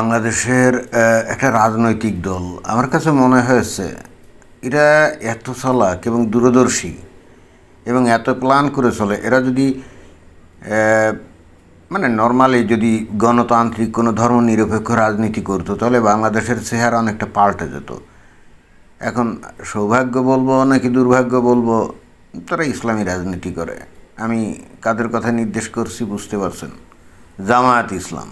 বাংলাদেশের একটা রাজনৈতিক দল। আমার কাছে মনে হয়েছে, এরা এত চালাক এবং দূরদর্শী এবং এত প্ল্যান করে চলে। এরা যদি মানে নর্মালি যদি গণতান্ত্রিক কোনো ধর্ম নিরপেক্ষ রাজনীতি করতো, তাহলে বাংলাদেশের চেহারা অনেকটা পাল্টে যেত। এখন সৌভাগ্য বলব নাকি দুর্ভাগ্য বলব, তারা ইসলামী রাজনীতি করে। আমি কাদের কথা নির্দেশ করছি বুঝতে পারছেন। জামায়াত ইসলাম।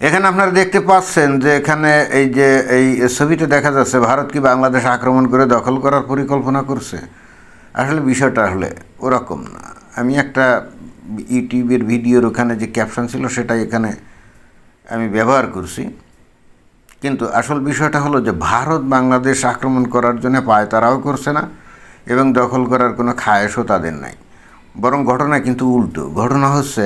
এখানে আপনারা দেখতে পাচ্ছেন যে এখানে এই যে, এই ছবিতে দেখা যাচ্ছে ভারত কি বাংলাদেশ আক্রমণ করে দখল করার পরিকল্পনা করছে? আসলে বিষয়টা আসলে ওরকম না। আমি একটা ইউটিউবের ভিডিওর ওখানে যে ক্যাপশন ছিল সেটাই এখানে আমি ব্যবহার করছি। কিন্তু আসল বিষয়টা হলো যে ভারত বাংলাদেশ আক্রমণ করার জন্য পায় তারাও করছে না এবং দখল করার কোনো খায়েশও তাদের নাই। বরং ঘটনা কিন্তু উল্টো। ঘটনা হচ্ছে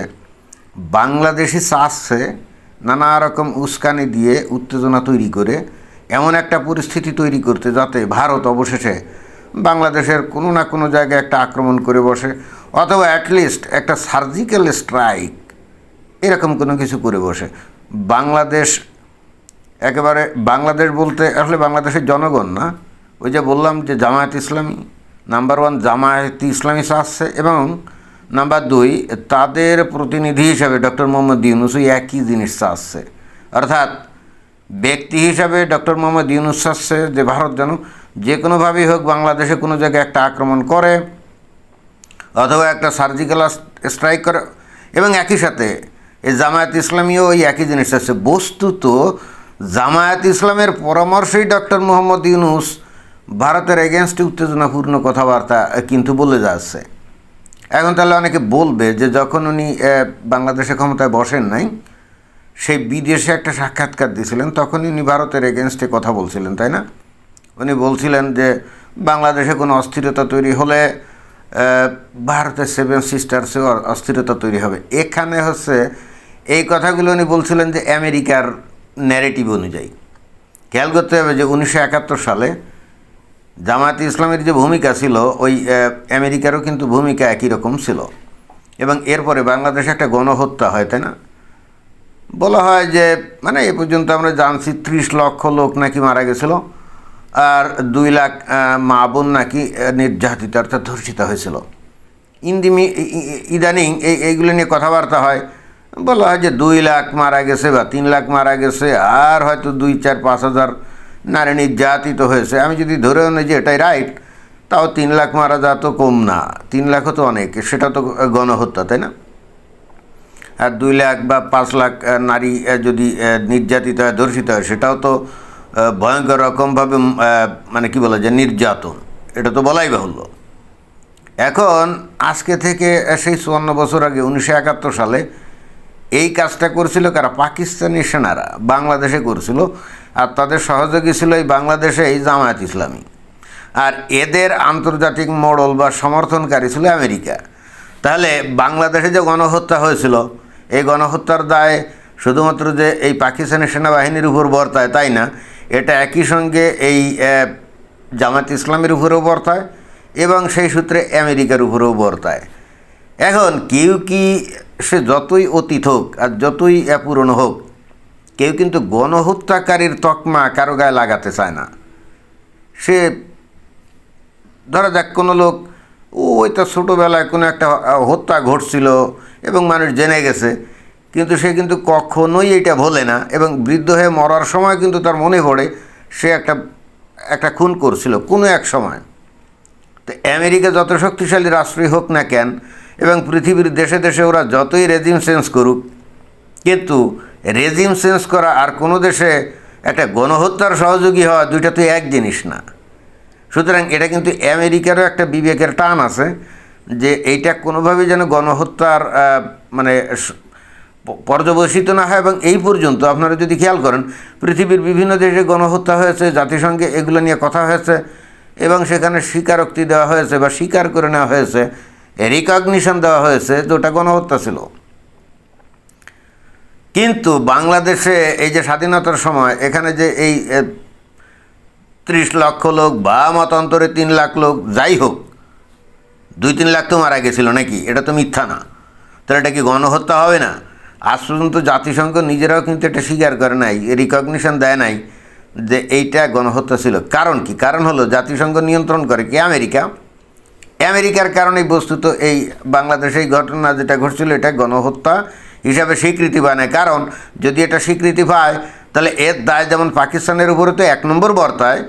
বাংলাদেশি চাচ্ছে নানা রকম উস্কানি দিয়ে উত্তেজনা তৈরি করে, এমন একটা পরিস্থিতি তৈরি করতে যাতে ভারত অবশেষে বাংলাদেশের কোনো না কোনো জায়গায় একটা আক্রমণ করে বসে, অথবা অ্যাটলিস্ট একটা সার্জিক্যাল স্ট্রাইক এরকম কোনো কিছু করে বসে। বাংলাদেশ একেবারে, বাংলাদেশ বলতে আসলে বাংলাদেশের জনগণ না, ওই যে বললাম যে জামায়াত ইসলামী নাম্বার ওয়ান জামায়াত ইসলামী আসছে এবং নাম্বার দুই, তাদের প্রতিনিধি হিসাবে ডক্টর মোহাম্মদ ইউনুস ওই একই জিনিস আসছে অর্থাৎ ব্যক্তি হিসাবে ডক্টর মোহাম্মদ ইউনুস আসছে যে ভারত যেন যে কোনোভাবেই হোক বাংলাদেশে কোনো জায়গায় একটা আক্রমণ করে অথবা একটা সার্জিক্যাল স্ট্রাইক করে। এবং একই সাথে এই জামায়াত ইসলামীও ওই একই জিনিস আছে বস্তুত জামায়াত ইসলামের পরামর্শেই ডক্টর মোহাম্মদ ইউনুস ভারতের এগেনস্টে উত্তেজনাপূর্ণ কথাবার্তা কিন্তু বলে যাচ্ছে। এখন তাহলে অনেকে বলবে যে যখন উনি বাংলাদেশে ক্ষমতায় বসেন নাই, সেই বিদেশে একটা সাক্ষাৎকার দিয়েছিলেন তখন উনি ভারতের এগেনস্টে কথা বলছিলেন, তাই না? উনি বলছিলেন যে বাংলাদেশে কোনো অস্থিরতা তৈরি হলে ভারতের সেভেন সিস্টার্সেও অস্থিরতা তৈরি হবে। এখানে হচ্ছে, এই কথাগুলো উনি বলছিলেন যে আমেরিকার ন্যারেটিভ অনুযায়ী। খেয়াল করতে হবে যে উনিশশো একাত্তর সালে জামায়াত ইসলামের যে ভূমিকা ছিল, ওই আমেরিকারও কিন্তু ভূমিকা একই রকম ছিল। এবং এরপরে বাংলাদেশে একটা গণহত্যা হয়, তাই না? বলা হয় যে মানে এ পর্যন্ত আমরা জানছি ত্রিশ লক্ষ লোক নাকি মারা গেছিল, আর দুই লাখ মা বোন নাকি নির্যাতিত অর্থাৎ ধর্ষিত হয়েছিল। ইন্দিমি ইদানিং এই এইগুলো নিয়ে কথাবার্তা হয়। বলা হয় যে দুই লাখ মারা গেছে বা তিন লাখ মারা গেছে, আর হয়তো দুই, চার, পাঁচ হাজার নারী নির্যাতিত হয়েছে। আমি যদি ধরেও নিই যে এটাই রাইট তাও তিন লাখ মারা যা তো কম না। তিন লাখও তো অনেক, সেটা তো গণহত্যা, তাই না? আর দুই লাখ বা পাঁচ লাখ নারী যদি নির্যাতিত হয়, ধর্ষিত হয়, সেটাও তো ভয়ঙ্কর রকমভাবে মানে কি বলা যায় নির্যাতন। এটা তো বলাই বাহুল্য। এখন, আজকে থেকে সেই চুয়ান্ন বছর আগে, উনিশশো একাত্তর সালে, এই কাজটা করছিল কারা? পাকিস্তানি সেনারা, বাংলাদেশে করছিল। আর তাদের সহযোগী ছিল এই বাংলাদেশে এই জামায়াত ইসলামী। আর এদের আন্তর্জাতিক মডল বা সমর্থনকারী ছিল আমেরিকা। তাহলে বাংলাদেশে যে গণহত্যা হয়েছিল, এই গণহত্যার দায় শুধুমাত্র যে এই পাকিস্তানি সেনাবাহিনীর উপর বর্তায় তাই না, এটা একই সঙ্গে এই জামাত ইসলামের উপরেও বর্তায় এবং সেই সূত্রে আমেরিকার উপরেও বর্তায়। এখন কেউ কি সে যতই অতীত হোক আর যতই পুরনো হোক কেউ কিন্তু গণহত্যাকারীর তকমা কারও গায়ে লাগাতে চায় না। সে ধরা যাক কোনো লোক, ও ওই তো ছোটোবেলায় কোনো একটা হত্যা ঘটছিল এবং মানুষ জেনে গেছে। কিন্তু সে কিন্তু কখনোই এটা ভোলে না এবং বৃদ্ধ হয়ে মরার সময় কিন্তু তার মনে পড়ে, সে একটা একটা খুন করছিল কোনো এক সময়। তো আমেরিকা যত শক্তিশালী রাষ্ট্রই হোক না কেন এবং পৃথিবীর দেশে দেশে ওরা যতই রেজিম চেঞ্জ করুক, কিন্তু রেজিম চেঞ্জ করা আর কোনো দেশে একটা গণহত্যার সহযোগী হওয়া দুইটা তো এক জিনিস না। সুতরাং এটা কিন্তু আমেরিকারও একটা বিবেকের টান আছে যে এইটা কোনোভাবেই যেন গণহত্যার মানে পর্যবসিত না হয় এবং এই পর্যন্ত আপনারা যদি খেয়াল করেন, পৃথিবীর বিভিন্ন দেশে গণহত্যা হয়েছে, জাতিসংঘে এগুলো নিয়ে কথা হয়েছে এবং সেখানে স্বীকারোক্তি দেওয়া হয়েছে বা স্বীকার করে নেওয়া হয়েছে, রিকগনিশন দেওয়া হয়েছে যে ওটা গণহত্যা ছিল। কিন্তু বাংলাদেশে এই যে স্বাধীনতার সময়, এখানে যে এই ত্রিশ লক্ষ লোক বা মতান্তরে তিন লাখ লোক, যাই হোক, দুই তিন লাখ তো মারা গেছিল নাকি? এটা তো মিথ্যা না। তাহলে এটা কি গণহত্যা হবে না? আজ পর্যন্ত জাতিসংঘ নিজেরাও কিন্তু এটা স্বীকার করে নাই রিকগনিশন দেয় নাই যে এইটা গণহত্যা ছিল। কারণ কি? কারণ হলো জাতিসংঘ নিয়ন্ত্রণ করে কি আমেরিকা? আমেরিকার কারণে বস্তুত এই বাংলাদেশে এই ঘটনা যেটা ঘটছিল, এটা গণহত্যা। হিসাবে স্বীকৃতি পায় না কারণ যদি এটা স্বীকৃতি পায়, তাহলে এর দায় যেমন পাকিস্তানের উপরে তো এক নম্বর বর্তায়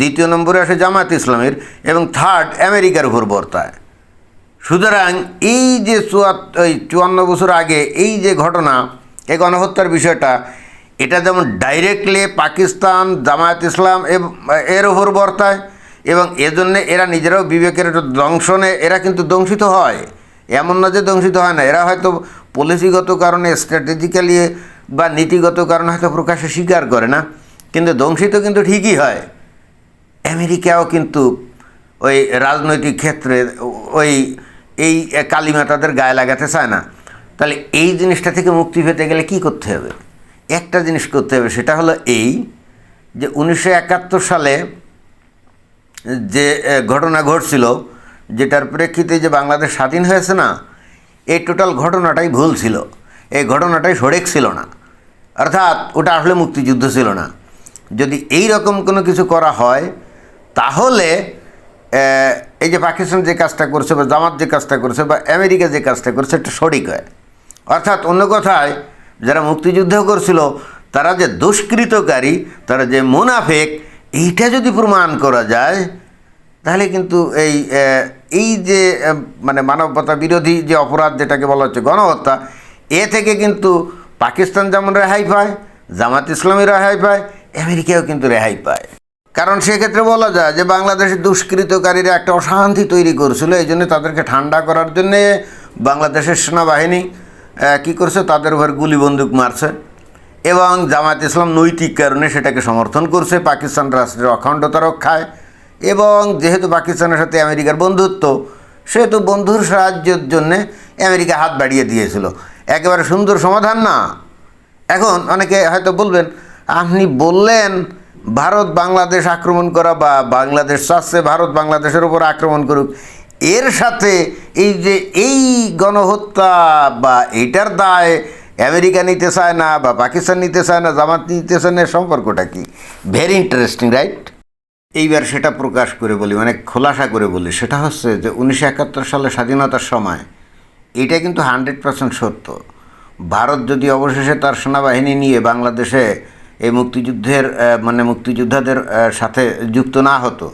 দ্বিতীয় নম্বরে আসে জামাত ইসলামের এবং থার্ড আমেরিকার উপর বর্তায়। সুতরাং এই যে চুয়াত ওই চুয়ান্ন বছর আগে এই যে ঘটনা, এই গণহত্যার বিষয়টা, এটা যেমন ডাইরেক্টলি পাকিস্তান, জামায়াত ইসলাম এর ওপর বর্তায় এবং এজন্য এরা নিজেরাও বিবেকের একটা দংশনে, এরা কিন্তু দংশিত হয়। এমন না যে দংশিত হয় না, এরা হয়তো পলিসিগত কারণে স্ট্র্যাটেজিক্যালি বা নীতিগত কারণে হয়তো প্রকাশ্যে স্বীকার করে না, কিন্তু দংশিত কিন্তু ঠিকই হয়। আমেরিকাও কিন্তু ওই রাজনৈতিক ক্ষেত্রে ওই, এই কালিমা তাদের গায়ে লাগাতে চায় না। তাহলে এই জিনিসটা থেকে মুক্তি পেতে গেলে কি করতে হবে? একটা জিনিস করতে হবে, সেটা হলো এই যে উনিশশো একাত্তর সালে যে ঘটনা ঘটছিল, যেটার প্রেক্ষিতে যে বাংলাদেশ স্বাধীন হয়েছে না এই টোটাল ঘটনাটাই ভুল ছিল। এই ঘটনাটাই সরেক ছিল না। অর্থাৎ ওটা আসলে মুক্তিযুদ্ধ ছিল না। যদি এই রকম কোনো কিছু করা হয়, তাহলে এই যে পাকিস্তান যে কাজটা করছে বা জামাত যে কাজটা করছে বা আমেরিকা যে কাজটা করছে, এটা সঠিক হয়। অর্থাৎ অন্য কথায়, যারা মুক্তিযুদ্ধ করছিল, তারা যে দুষ্কৃতকারী, তারা যে মুনাফেক, এইটা যদি প্রমাণ করা যায়, তাহলে কিন্তু এই এই যে মানে মানবতা বিরোধী যে অপরাধ যেটাকে বলা হচ্ছে গণহত্যা, এ থেকে কিন্তু পাকিস্তান যেমন রেহাই পায়, জামাত ইসলামী রেহাই পায়, আমেরিকাও কিন্তু রেহাই পায়। কারণ সেক্ষেত্রে বলা যায় যে বাংলাদেশের দুষ্কৃতকারীরা একটা অশান্তি তৈরি করছিল, এই জন্য তাদেরকে ঠান্ডা করার জন্যে বাংলাদেশের সেনাবাহিনী কী করছে? তাদের উপর গুলি বন্দুক মারছে এবং জামাত ইসলাম নৈতিক কারণে সেটাকে সমর্থন করছে। পাকিস্তান রাষ্ট্রের অখণ্ডতা রক্ষায় এবং যেহেতু পাকিস্তানের সাথে আমেরিকার বন্ধুত্ব, সেহেতু বন্ধুর সাহায্যের জন্যে আমেরিকা হাত বাড়িয়ে দিয়েছিল। একেবারে সুন্দর সমাধান না। এখন অনেকে হয়তো বলবেন, আপনি বললেন ভারত বাংলাদেশ আক্রমণ করা বা বাংলাদেশ চাচ্ছে ভারত বাংলাদেশের উপর আক্রমণ করুক। এর সাথে এই যে এই গণহত্যা বা এটার দায় আমেরিকা নিতে চায় না বা পাকিস্তান নিতে চায় না, জামাত নিতে চায় না সম্পর্কটা কি? ভেরি ইন্টারেস্টিং রাইট এইবার সেটা প্রকাশ করে বলি মানে খোলাসা করে বলি, সেটা হচ্ছে যে উনিশশো একাত্তর সালে স্বাধীনতার সময় এটা কিন্তু হান্ড্রেড পার্সেন্ট সত্য। ভারত যদি অবশেষে তার সেনাবাহিনী নিয়ে বাংলাদেশে এই মুক্তিযুদ্ধের মানে মুক্তিযোদ্ধাদের সাথে যুক্ত না হতো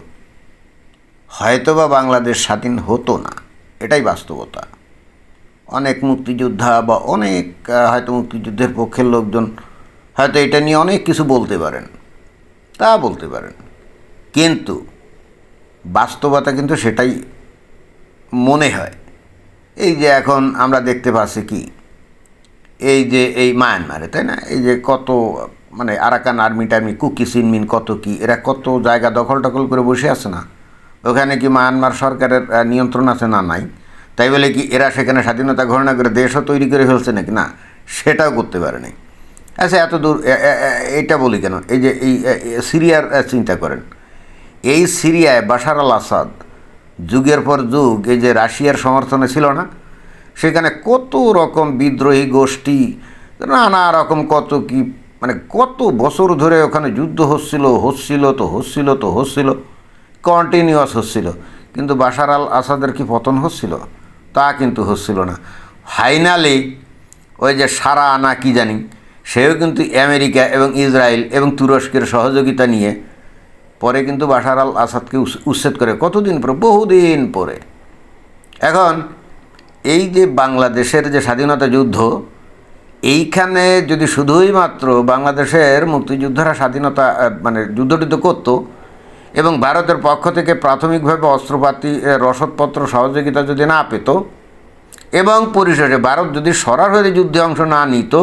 হয়তো বা বাংলাদেশ স্বাধীন হতো না, এটাই বাস্তবতা। অনেক মুক্তিযোদ্ধা বা অনেক হয়তো মুক্তিযুদ্ধের পক্ষের লোকজন হয়তো এটা নিয়ে অনেক কিছু বলতে পারেন, তা বলতে পারেন। কিন্তু বাস্তবতা কিন্তু সেটাই মনে হয়। এই যে এখন আমরা দেখতে পাচ্ছি কি, এই যে এই মায়ানমারে, তাই না? এই যে কত মানে আরাকান আর্মি টার্মি, কুকি, সিনমিন, কত কি, এরা কত জায়গা দখল টখল করে বসে আছে না? ওখানে কি মায়ানমার সরকারের নিয়ন্ত্রণ আছে না নাই? তাই বলে কি এরা সেখানে স্বাধীনতা ঘোষণা করে দেশও তৈরি করে ফেলছে নাকি? না, সেটাও করতে পারেনি আচ্ছা এত দূর এটা বলি কেন? এই যে এই সিরিয়ার চিন্তা করেন। এই সিরিয়ায় বাশার আল আসাদ, যুগের পর যুগ এই যে রাশিয়ার সমর্থনে ছিল না, সেখানে কত রকম বিদ্রোহী গোষ্ঠী, নানা রকম কত কি মানে কত বছর ধরে ওখানে যুদ্ধ হচ্ছিল হচ্ছিল তো হচ্ছিল তো হচ্ছিল কন্টিনিউয়াস হচ্ছিল, কিন্তু বাশার আল আসাদের কি পতন হচ্ছিল? তা কিন্তু হচ্ছিল না। ফাইনালি ওই যে সারা আনা কি জানি, সেও কিন্তু আমেরিকা এবং ইসরায়েল এবং তুরস্কের সহযোগিতা নিয়ে পরে কিন্তু বাশার আল আসাদকে উচ্ছেদ করে। কতদিন পরে? বহুদিন পরে। এখন এই যে বাংলাদেশের যে স্বাধীনতা যুদ্ধ, এইখানে যদি শুধুই মাত্র বাংলাদেশের মুক্তিযোদ্ধারা স্বাধীনতা মানে যুদ্ধটুদ্ধ করতো এবং ভারতের পক্ষ থেকে প্রাথমিকভাবে অস্ত্রপাতি রসদপত্র, সহযোগিতা যদি না পেত এবং পরিশেষে ভারত যদি সরাসরি যুদ্ধে অংশ না নিত,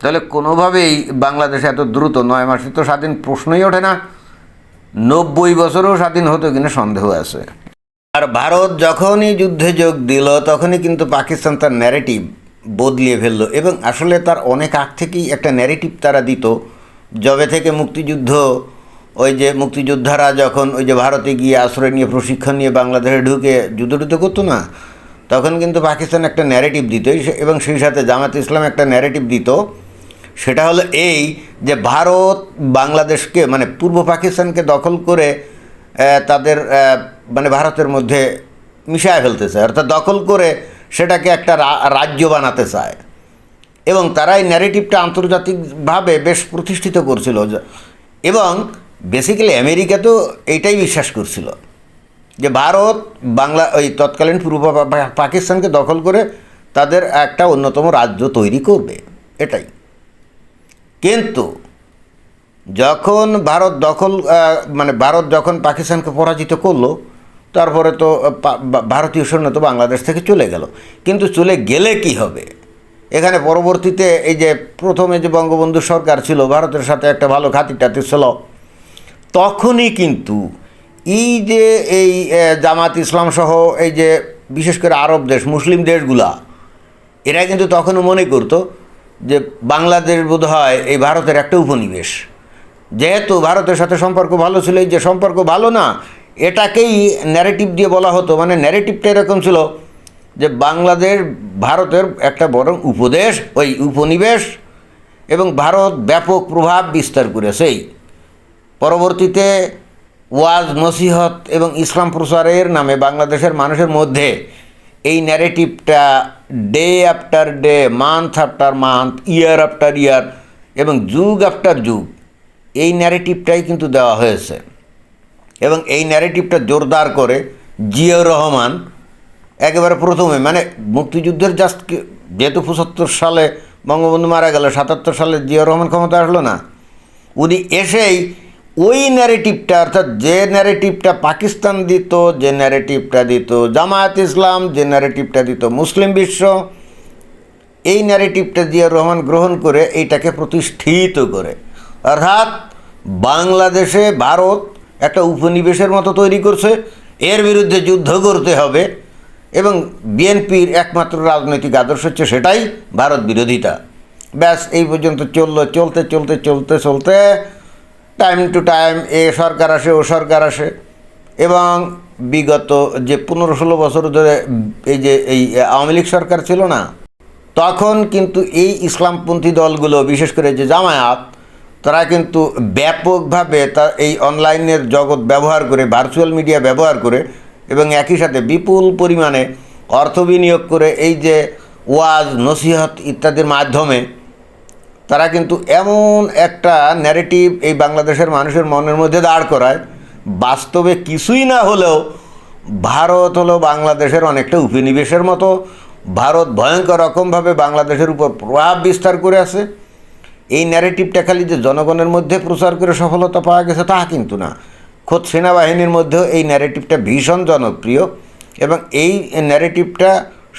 তাহলে কোনোভাবেই বাংলাদেশ এত দ্রুত নয় মাসে তো স্বাধীন প্রশ্নই ওঠে না। নব্বই বছরও স্বাধীন হতো কিনা সন্দেহ আছে। আর ভারত যখনই যুদ্ধে যোগ দিল, তখনই কিন্তু পাকিস্তান তার ন্যারেটিভ বদলিয়ে ফেলল এবং আসলে তার অনেক আগ থেকেই একটা ন্যারেটিভ তারা দিত, যবে থেকে মুক্তিযুদ্ধ, ওই যে মুক্তিযোদ্ধারা যখন ওই যে ভারতে গিয়ে আশ্রয় নিয়ে, প্রশিক্ষণ নিয়ে বাংলাদেশে ঢুকে যুদ্ধ করতো না, তখন কিন্তু পাকিস্তান একটা ন্যারেটিভ দিত এবং সেই সাথে জামাত ইসলাম একটা ন্যারেটিভ দিত সেটা হলো এই যে ভারত বাংলাদেশকে মানে পূর্ব পাকিস্তানকে দখল করে তাদের মানে ভারতের মধ্যে মিশায় ফেলতে চায় অর্থাৎ দখল করে সেটাকে একটা রাজ্য বানাতে চায়। এবং তারা এই ন্যারেটিভটা আন্তর্জাতিকভাবে বেশ প্রতিষ্ঠিত করছিল। এবং বেসিক্যালি আমেরিকা তো এইটাই বিশ্বাস করছিল। যে ভারত বাংলা, ওই তৎকালীন পূর্ব পাকিস্তানকে দখল করে তাদের একটা অন্যতম রাজ্য তৈরি করবে। এটাই। কিন্তু যখন ভারত দখল মানে ভারত যখন পাকিস্তানকে পরাজিত করল, তারপরে তো ভারতীয় সৈন্য তো বাংলাদেশ থেকে চলে গেল। কিন্তু চলে গেলে কি হবে? এখানে পরবর্তীতে এই যে প্রথমে যে বঙ্গবন্ধু সরকার ছিল, ভারতের সাথে একটা ভালো খাতির টাতি ছিল, তখনই কিন্তু এই যে এই জামাত ইসলাম সহ এই যে বিশেষ করে আরব দেশ, মুসলিম দেশগুলা, এরা কিন্তু তখনও মনে করতো যে বাংলাদেশ বোধ হয় এই ভারতের একটা উপনিবেশ। যেহেতু ভারতের সাথে সম্পর্ক ভালো ছিল, এই যে সম্পর্ক ভালো না, এটাকেই ন্যারেটিভ দিয়ে বলা হতো। মানে ন্যারেটিভটা এরকম ছিল যে বাংলাদেশ ভারতের একটা বরং উপদেশ, ওই উপনিবেশ, এবং ভারত ব্যাপক প্রভাব বিস্তার করেছেই পরবর্তীতে ওয়াজ, নসিহত এবং ইসলাম প্রচারের নামে বাংলাদেশের মানুষের মধ্যে এই ন্যারেটিভটা day after day month after month year after year এবং যুগ আফটার যুগ এই ন্যারেটিভটাই কিন্তু দেওয়া হয়েছে। এবং এই ন্যারেটিভটা জোরদার করে জিয়াউর রহমান একেবারে প্রথমে মানে মুক্তিযুদ্ধের জাস্ট যেহেতু পঁচাত্তর সালে বঙ্গবন্ধু মারা গেল, সাতাত্তর সালে জিয়াউর রহমান ক্ষমতা আসলো না, উনি এসেই ওই ন্যারেটিভটা অর্থাৎ যে ন্যারেটিভটা পাকিস্তান দিত, যে ন্যারেটিভটা দিত জামায়াত ইসলাম, যে ন্যারেটিভটা দিত মুসলিম বিশ্ব, এই ন্যারেটিভটা জিয়াউর রহমান গ্রহণ করে এইটাকে প্রতিষ্ঠিত করে। অর্থাৎ বাংলাদেশে ভারত একটা উপনিবেশের মতো তৈরি করছে, এর বিরুদ্ধে যুদ্ধ করতে হবে এবং বিএনপির একমাত্র রাজনৈতিক আদর্শ হচ্ছে সেটাই ভারত বিরোধিতা। ব্যাস, এই পর্যন্ত চলল, চলতে চলতে চলতে চলতে টাইম টু টাইম এ সরকার আসে, ও সরকার আসে। এবং বিগত যে পনেরো ষোলো বছর ধরে এই যে এই আওয়ামী লীগ সরকার ছিল না, তখন কিন্তু এই ইসলামপন্থী দলগুলো, বিশেষ করে যে জামায়াত, তারা কিন্তু ব্যাপকভাবে তা এই অনলাইনের জগৎ ব্যবহার করে ভার্চুয়াল মিডিয়া ব্যবহার করে এবং একই সাথে বিপুল পরিমাণে অর্থ বিনিয়োগ করে এই যে ওয়াজ, নসিহত ইত্যাদির মাধ্যমে তারা কিন্তু এমন একটা ন্যারেটিভ এই বাংলাদেশের মানুষের মনের মধ্যে দাঁড় করায়। বাস্তবে কিছুই না হলেও ভারত হলো বাংলাদেশের অনেকটা উপনিবেশের মতো। ভারত ভয়ঙ্কর রকমভাবে বাংলাদেশের উপর প্রভাব বিস্তার করে আছে। এই ন্যারেটিভটা খালি যে জনগণের মধ্যে প্রচার করে সফলতা পাওয়া গেছে তা কিন্তু না। খোদ সেনাবাহিনীর মধ্যেও এই ন্যারেটিভটা ভীষণ জনপ্রিয় এবং এই ন্যারেটিভটা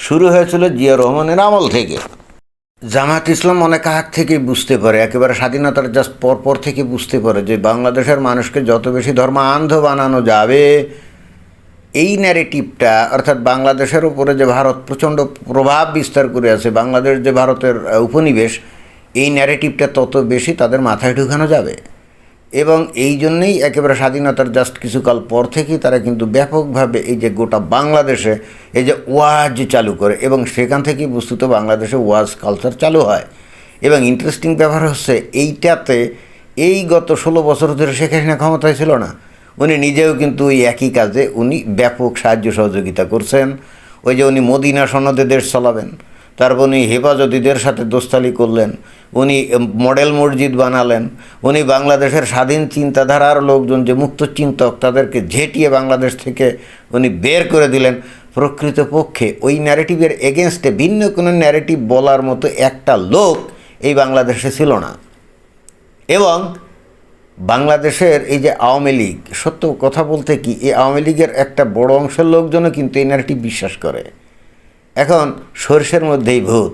শুরু হয়েছিল জিয়া রহমানের আমল থেকে। জামাত ইসলাম অনেক আগ থেকে বুঝতে পারে, একেবারে স্বাধীনতার জাস্ট পরপর পর থেকে বুঝতে পারে যে বাংলাদেশের মানুষকে যত বেশি ধর্মান্ধ বানানো যাবে, এই ন্যারেটিভটা অর্থাৎ বাংলাদেশের উপরে যে ভারত প্রচণ্ড প্রভাব বিস্তার করে আছে, বাংলাদেশ যে ভারতের উপনিবেশ, এই ন্যারেটিভটা তত বেশি তাদের মাথায় ঢুকানো যাবে। এবং এই জন্যেই একেবারে স্বাধীনতার জাস্ট কিছুকাল পর থেকেই তারা কিন্তু ব্যাপকভাবে এই যে গোটা বাংলাদেশে এই যে ওয়াজ চালু করে এবং সেখান থেকেই বস্তুত বাংলাদেশে ওয়াজ কালচার চালু হয়। এবং ইন্টারেস্টিং ব্যাপার হচ্ছে এইটাতে এই গত ষোলো বছর ধরে শেখ হাসিনা ক্ষমতায় ছিল না। উনি নিজেও কিন্তু ওই একই কাজে উনি ব্যাপক সাহায্য সহযোগিতা করছেন। ওই যে উনি মদিনা সনদে দেশ চালাবেন। তারপর উনি হেফাজতিদের সাথে দোস্তালি করলেন, উনি মডেল মসজিদ বানালেন, উনি বাংলাদেশের স্বাধীন চিন্তাধারার লোকজন, যে মুক্ত চিন্তক, তাদেরকে ঝেঁটিয়ে বাংলাদেশ থেকে উনি বের করে দিলেন। প্রকৃতপক্ষে ওই ন্যারেটিভের এগেনস্টে ভিন্ন কোনো ন্যারেটিভ বলার মতো একটা লোক এই বাংলাদেশে ছিল না। এবং বাংলাদেশের এই যে আওয়ামী লীগ, সত্য কথা বলতে কি, এই আওয়ামী লীগের একটা বড় অংশের লোকজনও কিন্তু এই ন্যারেটিভ বিশ্বাস করে। এখন সর্ষের মধ্যেই ভূত।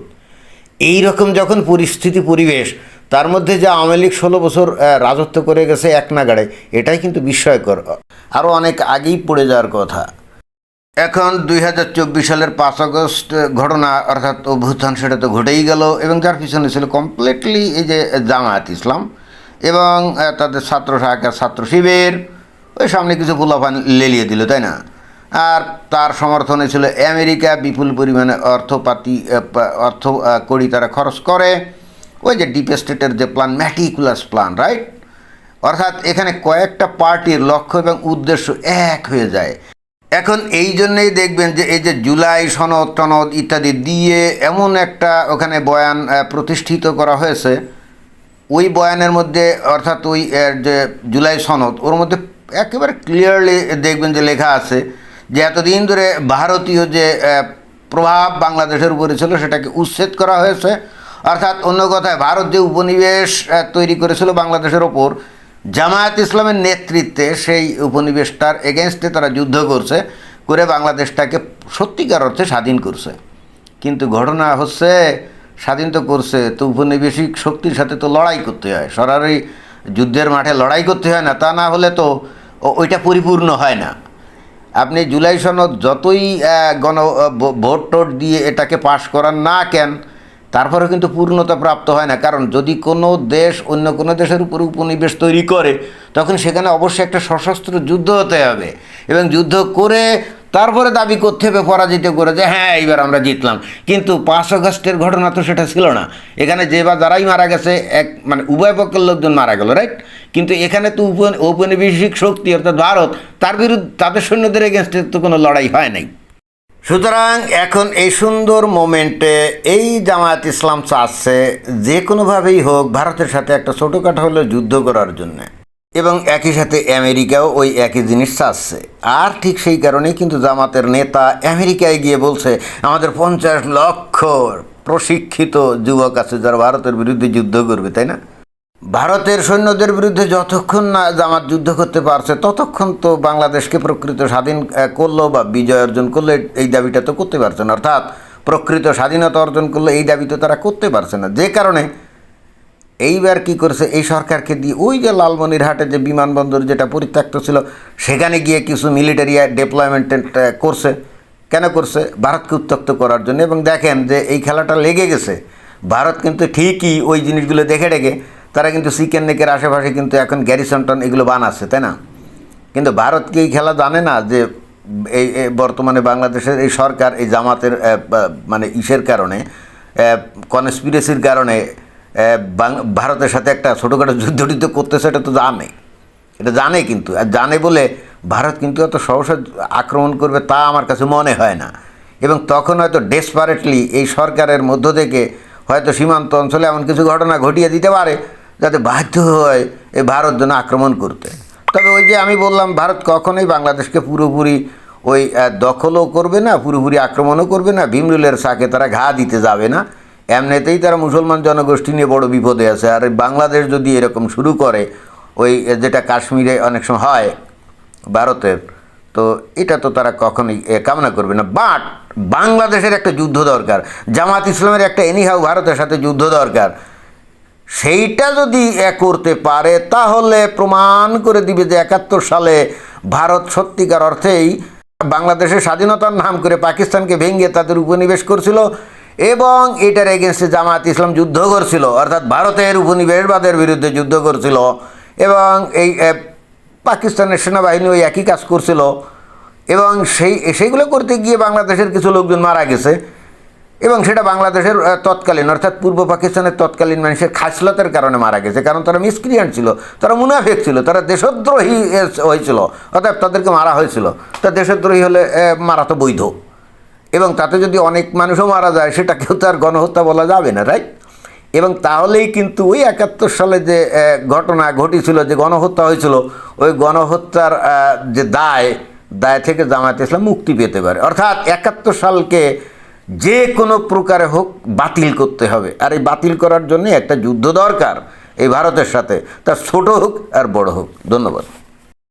এই রকম যখন পরিস্থিতি, পরিবেশ, তার মধ্যে যে আওয়ামী লীগ ষোলো বছর রাজত্ব করে গেছে এক নাগাড়ে, এটাই কিন্তু বিস্ময়কর। আরও অনেক আগেই পড়ে যাওয়ার কথা। এখন দুই হাজার চব্বিশ সালের পাঁচ আগস্ট ঘটনা, অর্থাৎ অভ্যুত্থান, সেটা তো ঘটেই গেল এবং যার পিছনে ছিল কমপ্লিটলি এই যে জামায়াত ইসলাম এবং তাদের ছাত্র সহায়িকা ছাত্র শিবির, ওই সামনে কিছু পোলাপান লেলিয়ে দিল, তাই না? আর তার সমর্থনে ছিল আমেরিকা, বিপুল পরিমাণে অর্থপাতি অর্থ কড়ি তারা খরচ করে। ওই যে ডিপ স্টেটের যে প্ল্যান ম্যাটিকুলাস প্ল্যান রাইট অর্থাৎ এখানে কয়েকটা পার্টির লক্ষ্য এবং উদ্দেশ্য এক হয়ে যায়। এখন এই জন্যেই দেখবেন যে এই যে জুলাই সনদ, টনদ ইত্যাদি দিয়ে এমন একটা ওখানে বয়ান প্রতিষ্ঠিত করা হয়েছে। ওই বয়ানের মধ্যে অর্থাৎ ওই যে জুলাই সনদ, ওর মধ্যে একেবারে ক্লিয়ারলি দেখবেন যে লেখা আছে যে এতদিন ধরে ভারতীয় যে প্রভাব বাংলাদেশের উপরে ছিল, সেটাকে উচ্ছেদ করা হয়েছে। অর্থাৎ অন্য কথায়, ভারত যে উপনিবেশ তৈরি করেছিল বাংলাদেশের ওপর, জামায়াত ইসলামের নেতৃত্বে সেই উপনিবেশটার এগেনস্টে তারা যুদ্ধ করছে, করে বাংলাদেশটাকে সত্যিকার অর্থে স্বাধীন করছে। কিন্তু ঘটনা হচ্ছে, স্বাধীন তো করছে, তো উপনিবেশিক শক্তির সাথে তো লড়াই করতে হয়। সরাসরি যুদ্ধের মাঠে লড়াই করতে হয় না, তা না হলে তো ওইটা পরিপূর্ণ হয় না। আপনি জুলাই সনদ যতই গণ ভোট টোট দিয়ে এটাকে পাশ করান না কেন তারপরে কিন্তু পূর্ণতা প্রাপ্ত হয় না। কারণ যদি কোনো দেশ অন্য কোনো দেশের উপর উপনিবেশ তৈরি করে, তখন সেখানে অবশ্যই একটা সশস্ত্র যুদ্ধ হতে হবে। এবং যুদ্ধ করে তারপরে দাবি করতে হবে, পরাজিত করে যে হ্যাঁ এইবার আমরা জিতলাম। কিন্তু পাঁচ আগস্টের ঘটনা তো সেটা ছিল না। এখানে যে বা যারাই মারা গেছে, এক মানে উভয় পক্ষের লোকজন মারা গেল রাইট কিন্তু এখানে তো ঔপনিবেশিক শক্তি, অর্থাৎ ভারত, তার বিরুদ্ধে, তাদের সৈন্যদের এগেনস্টে তো কোনো লড়াই হয় নাই। সুতরাং এখন এই সুন্দর মোমেন্টে এই জামায়াত ইসলাম চাচ্ছে যে কোনোভাবেই হোক, ভারতের সাথে একটা ছোটোখাটো হলেও যুদ্ধ করার জন্য। এবং একই সাথে আমেরিকাও ওই একই জিনিস চাচ্ছে আর ঠিক সেই কারণেই কিন্তু জামাতের নেতা আমেরিকায় গিয়ে বলছে, আমাদের পঞ্চাশ লক্ষ প্রশিক্ষিত যুবক আছে যারা ভারতের বিরুদ্ধে যুদ্ধ করবে, তাই না? ভারতের সৈন্যদের বিরুদ্ধে যতক্ষণ না জামাত যুদ্ধ করতে পারছে, ততক্ষণ তো বাংলাদেশকে প্রকৃত স্বাধীন করল বা বিজয় অর্জন করলে এই দাবিটা তো করতে পারছে না। অর্থাৎ প্রকৃত স্বাধীনতা অর্জন করলে, এই দাবি তো তারা করতে পারছে না। যে কারণে এইবার কি করছে? এই সরকারকে দিয়ে ওই যে লালমনিরহাটে যে বিমানবন্দর যেটা পরিত্যক্ত ছিল, সেখানে গিয়ে কিছু মিলিটারি ডেপ্লয়মেন্ট করছে। কেন করছে? ভারতকে উত্তক্ত করার জন্য। এবং দেখেন যে এই খেলাটা লেগে গেছে। ভারত কিন্তু ঠিকই ওই জিনিসগুলো দেখে ডেকে তারা কিন্তু চিকেন নেকের আশেপাশে কিন্তু এখন গ্যারিসন্টন এগুলো বানাচ্ছে, তাই না? কিন্তু ভারত কি এই খেলা জানে না যে এই বর্তমানে বাংলাদেশের এই সরকার এই জামাতের মানে ইসের কারণে কনস্পিরেসির কারণে ভারতের সাথে একটা ছোটোখাটো যুদ্ধ টুদ্ধ করতেছে, এটা তো জানে। এটা জানে কিন্তু, আর জানে বলে ভারত কিন্তু এত সহসা আক্রমণ করবে তা আমার কাছে মনে হয় না। এবং তখন হয়তো ডেসপারেটলি এই সরকারের মধ্য থেকে হয়তো সীমান্ত অঞ্চলে এমন কিছু ঘটনা ঘটিয়ে দিতে পারে, যাতে বাধ্য হয় এই ভারত যেন আক্রমণ করতে। তবে ওই যে আমি বললাম, ভারত কখনোই বাংলাদেশকে পুরোপুরি ওই দখলও করবে না, পুরোপুরি আক্রমণও করবে না, ভীমরুলের সাকে তারা ঘা দিতে যাবে না। এমনিতেই তারা মুসলমান জনগোষ্ঠী নিয়ে বড় বিপদে আছে। আর বাংলাদেশ যদি এরকম শুরু করে, ওই যেটা কাশ্মীরে অনেক সময় হয় ভারতের তো এটা তো তারা কখনোই কামনা করবে না। বাট বাংলাদেশের একটা যুদ্ধ দরকার, জামাত ইসলামের একটা এনিহাউ ভারতের সাথে যুদ্ধ দরকার। সেইটা যদি এ করতে পারে, তাহলে প্রমাণ করে দিবে যে একাত্তর সালে ভারত সত্যিকার অর্থেই বাংলাদেশের স্বাধীনতার নাম করে পাকিস্তানকে ভেঙে তাদের উপনিবেশ করছিল। এবং এটার এগেনস্টে জামাত ইসলাম যুদ্ধ করছিল, অর্থাৎ ভারতের উপনিবেশবাদের বিরুদ্ধে যুদ্ধ করছিল এবং এই পাকিস্তানের সেনাবাহিনী ওই একই কাজ করছিল এবং সেই, সেইগুলো করতে গিয়ে বাংলাদেশের কিছু লোকজন মারা গেছে এবং সেটা বাংলাদেশের তৎকালীন, অর্থাৎ পূর্ব পাকিস্তানের তৎকালীন মানুষের খাসলতের কারণে মারা গেছে। কারণ তারা মিসক্রিয়ান্ট ছিল, তারা মুনাফেক ছিল, তারা দেশদ্রোহী হয়েছিল অর্থাৎ তাদেরকে মারা হয়েছিল। তা দেশদ্রোহী হলে মারা তো বৈধ। এবং তাতে যদি অনেক মানুষও মারা যায়, সেটাকেও তো আর গণহত্যা বলা যাবে না রাইট এবং তাহলেই কিন্তু ওই একাত্তর সালে যে ঘটনা ঘটেছিল, যে গণহত্যা হয়েছিল, ওই গণহত্যার যে দায় দায় থেকে জামায়াত ইসলাম মুক্তি পেতে পারে। অর্থাৎ একাত্তর সালকে যে কোনো প্রকারে হোক বাতিল করতে হবে। আর এই বাতিল করার জন্য একটা যুদ্ধ দরকার এই ভারতের সাথে। তা ছোট হোক আর বড় হোক। ধন্যবাদ।